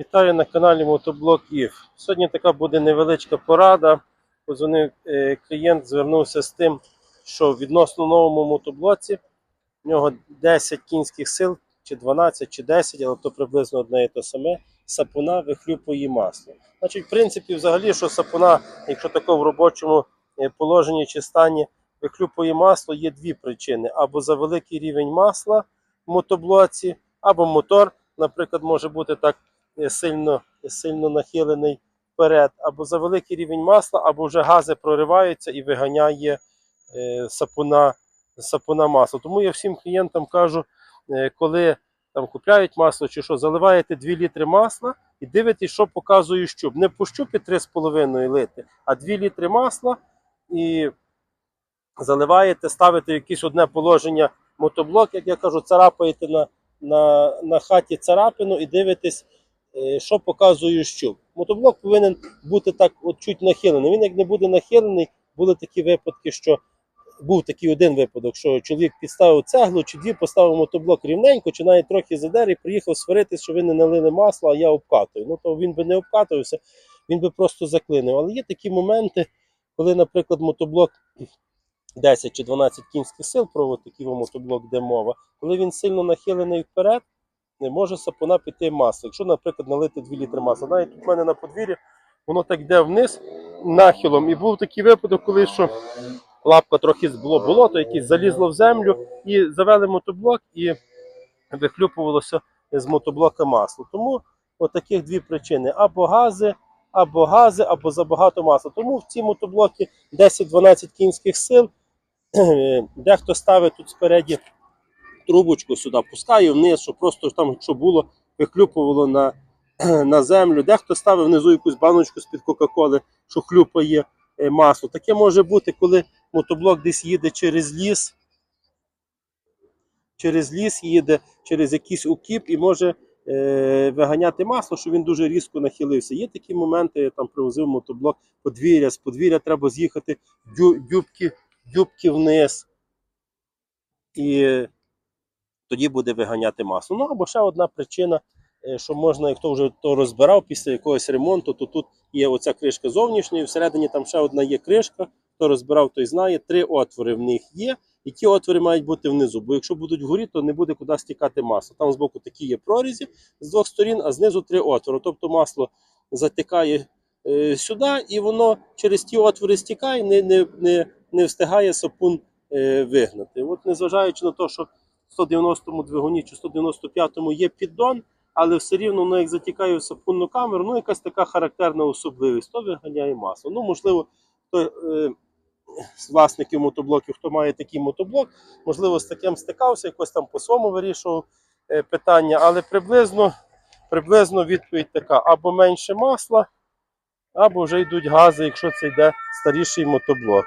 Вітаю на каналі Мотоблок ІФ. Сьогодні така буде невеличка порада. Позвонив е, клієнт, звернувся з тим, що відносно новому мотоблоці в нього 10 кінських сил, чи 12, чи 10, але то приблизно одне і те саме. Сапуна вихлюпує масло. Значить, в принципі, взагалі, що сапуна, якщо тако в робочому е, положенні чи стані вихлюпує масло, є дві причини: або за великий рівень масла в мотоблоці, або мотор, наприклад, може бути так сильно, сильно нахилений вперед, або за великий рівень масла, або вже гази прориваються і виганяє е, сапуна, сапуна масло. Тому я всім клієнтам кажу, е, коли там купляють масло чи що, заливаєте 2 літри масла і дивитесь, що показує щуп. Не по щупі 3,5 лити, а 2 літри масла і заливаєте, ставите якесь одне положення мотоблок, як я кажу, царапаєте на, на, на хаті царапину і дивитесь, е, що показує щуп. Мотоблок повинен бути так от чуть нахилений. Він як не буде нахилений, були такі випадки, що був такий один випадок, що чоловік підставив цеглу чи дві, поставив мотоблок рівненько, чи навіть трохи задер і приїхав сваритись, що ви не налили масло, а я обкатую. Ну то він би не обкатувався, він би просто заклинив. Але є такі моменти, коли, наприклад, мотоблок 10 чи 12 кінських сил, про такий мотоблок, де мова, коли він сильно нахилений вперед, не може сапуна піти масло. Якщо, наприклад, налити 2 літри масла. Навіть в мене на подвір'ї воно так йде вниз нахилом. І був такий випадок, коли що лапка трохи було болото, якесь залізло в землю, і завели мотоблок, і вихлюпувалося з мотоблока масло. Тому от таких дві причини: або гази, або гази, або забагато масла. Тому в ці мотоблоки 10-12 кінських сил. Дехто ставить тут спереді трубочку сюди, пускає вниз, щоб просто там, що було, вихлюпувало на, на землю. Дехто ставив внизу якусь баночку з-під Кока-Коли, що хлюпає е, масло. Таке може бути, коли мотоблок десь їде через ліс, через ліс їде, через якийсь укіп і може е, виганяти масло, що він дуже різко нахилився. Є такі моменти, я там привозив мотоблок подвір'я, з подвір'я треба з'їхати дюбки, дюбки вниз. І тоді буде виганяти масло. Ну або ще одна причина, е, що можна, хто вже то розбирав після якогось ремонту, то тут є оця кришка зовнішня, і всередині там ще одна є кришка. Хто розбирав, той знає, три отвори в них є. І ті отвори мають бути внизу, бо якщо будуть вгорі, то не буде куди стікати масло. Там збоку такі є прорізі з двох сторін, а знизу три отвори. Тобто масло затікає е, сюди, і воно через ті отвори стікає, не, не, не, не встигає сапун е, вигнати. От незважаючи на те, що 190-му двигуні чи 195-му є піддон, але все рівно воно як затікає в сапунну камеру, ну якась така характерна особливість, то виганяє масло. Ну, можливо, хто е, з власників мотоблоків, хто має такий мотоблок, можливо, з таким стикався, якось там по своєму вирішував е, питання, але приблизно, приблизно відповідь така: або менше масла, або вже йдуть гази, якщо це йде старіший мотоблок.